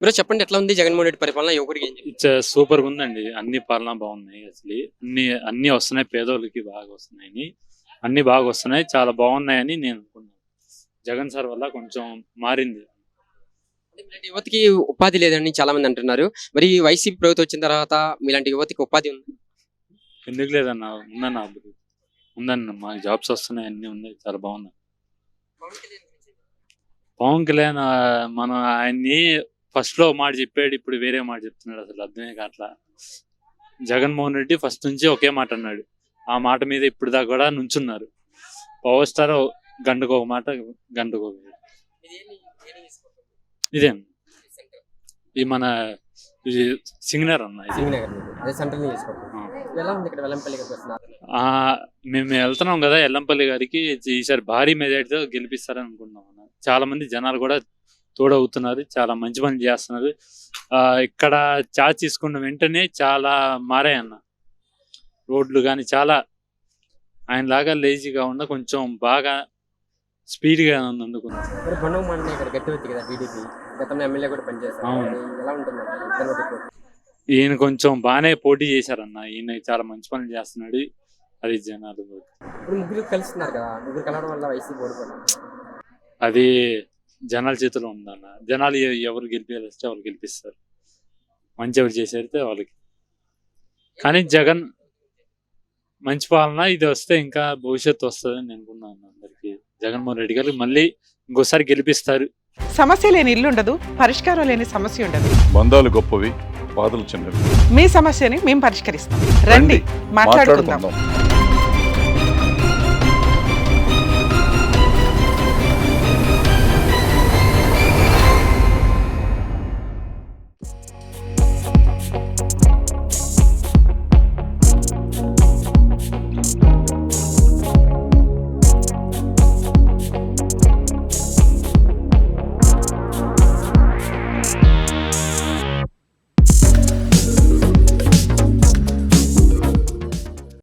మీరు చెప్పండి ఎట్లా ఉంది జగన్మోహన్ రెడ్డి పరిపాలన? యువకుడికి ఏం చెప్తారు? ఇట్స్ సూపర్ ఉందండి. అన్ని పాలన బాగున్నాయి అసలు. అన్ని అన్ని వస్తున్నాయి. పేదోళ్ళకి బాగా వస్తున్నాయని అన్ని బాగా వస్తున్నాయి. చాలా బాగున్నాయని నేను అనుకున్నాను జగన్ సార్ వల్ల కొంచెం మారింది. అంటే మీలాంటి యువతకి ఉపాధి లేదని చాలా మంది అంటున్నారు. మరి వైసీపీ ప్రభుత్వం వచ్చిన తర్వాత మీలాంటి యువతకి ఉపాధి ఉంది? ఎందుకు లేదన్న? ఉందన్న అభివృద్ధి. ఉందన్న. మాకు జాబ్స్ వస్తున్నాయి. అన్ని ఉన్నాయి. చాలా బాగున్నాయి. పవన్ కళ్యాణ్ ఆ, మనం ఆయన్ని ఫస్ట్లో మాట చెప్పాడు ఇప్పుడు వేరే మాట చెప్తున్నాడు అసలు అర్థమే కావట్లా. జగన్మోహన్ రెడ్డి ఫస్ట్ నుంచి ఒకే మాట అన్నాడు. ఆ మాట మీద ఇప్పుడు దాకా కూడా నుంచున్నారు. పవర్ స్టార్ గంటకు ఒక మాట గంటకు ఒక మాట. ఇదే ఇది మన ఇది సింగనర్ అన్న మేము వెళ్తున్నాం కదా ఎల్లంపల్లి గారికి ఈసారి భారీ మెజార్టీతో గెలిపిస్తారని అనుకుంటున్నాం అన్న. చాలా మంది జనాలు కూడా తోడవుతున్నారు చాలా మంచి పని చేస్తున్నారు ఆ, ఇక్కడ చార్జ్ తీసుకున్న వెంటనే చాలా మారాయన్న. రోడ్లు కానీ చాలా. ఆయన లాగా లేజీగా ఉన్న కొంచెం బాగా స్పీడ్గా బొండం మండలి ఇక్కడ గట్టి వచ్చి కదా టీడీపీ గతంలో ఎమ్మెల్యే కూడా పనిచేస్తారు ఎలా ఉంటుంది? ఈయన కొంచెం బాగానే పోటీ చేశారన్న. ఈయన చాలా మంచి పనులు చేస్తున్నాడు. అది జనాలు. ముగ్గురు కలుస్తున్నారు కదా. ముగ్గురు కలవడం వల్ల వైసీపీ అది జనాల చేతిలో ఉందన్న. జనాలు ఎవరు గెలిపించాలిస్తే వాళ్ళు గెలిపిస్తారు. మంచి ఎవరు చేసేస్తే వాళ్ళకి. కానీ జగన్ మంచి పాలన ఇది వస్తే ఇంకా భవిష్యత్తు వస్తుందని నేను అనుకున్నాను అందరికి. జగన్మోహన్ రెడ్డి గారు మళ్ళీ ఇంకోసారి గెలిపిస్తారు. సమస్య లేని ఇల్లు ఉండదు పరిష్కారం లేని సమస్య ఉండదు. బంధాలు గొప్పవి బాధలు చిన్నవి. మీ సమస్యని మేము పరిష్కరిస్తాం. రండి మాట్లాడుకుందాం.